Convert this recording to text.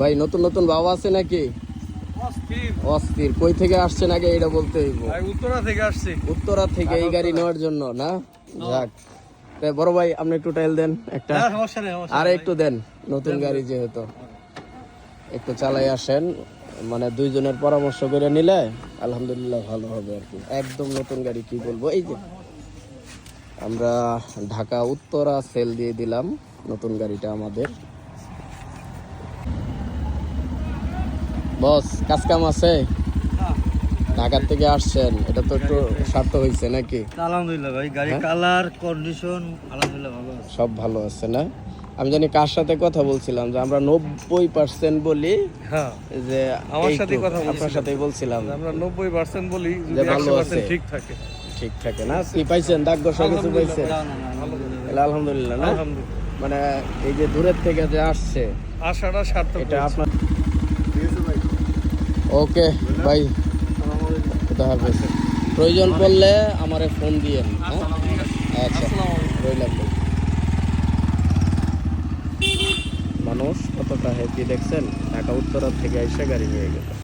ভাই নতুন নতুন বাবা আছে নাকি? অস্থির। কই থেকে আসছেন আগে এটা বলতে হইব? উত্তরা থেকে আসছি। উত্তরা থেকে এই গাড়ি নেওয়ার জন্য না? যাক। বড় ভাই আপনি একটু টাইল দেন একটা। আর একটু দেন নতুন গাড়ি যেহেতু। একটু চালাই আসেন মানে দুইজনের পরামর্শ করে নিলে আলহামদুলিল্লাহ ভালো হবে আর কি। একদম নতুন গাড়ি কি বলব? এই যে আমরা ঢাকা উত্তরা সেল দিয়ে দিলাম নতুন গাড়িটা আমাদের। বস কাজ কাম আছে। ঢাকার থেকে আসছেন এটা তো একটু স্বার্থ হয়েছে নাকি? আলহামদুলিল্লাহ ভাই গাড়ি? কালার কন্ডিশন আলহামদুলিল্লাহ ভালো সব ভালো আছে না? আমি জানি কার সাথে কথা বলছিলাম যে আমরা নব্বই পার্সেন্ট বলি হ্যাঁ। যে আমার তো, কথা আপনার। সাথেই বলছিলাম। আমরা নব্বই পার্সেন্ট বলি যে ভালো আছে। ঠিক থাকে। ঠিক থাকে না? কি পাইছেন? দাগ ঘষা কিছু পাইছেন? আলহামদুলিল্লাহ। না? মানে এই যে দূরের থেকে যে আসছে আশাটা সার্থক এটা আপনার ওকে ভাই খুদা প্রয়োজন পড়লে আমারে ফোন দিয়ে হ্যাঁ? আচ্ছা রইলাম। মানুষ কতটা হ্যাপি দেখছেন? ঢাকা উত্তরা থেকে এসে গাড়ি নিয়ে গেল।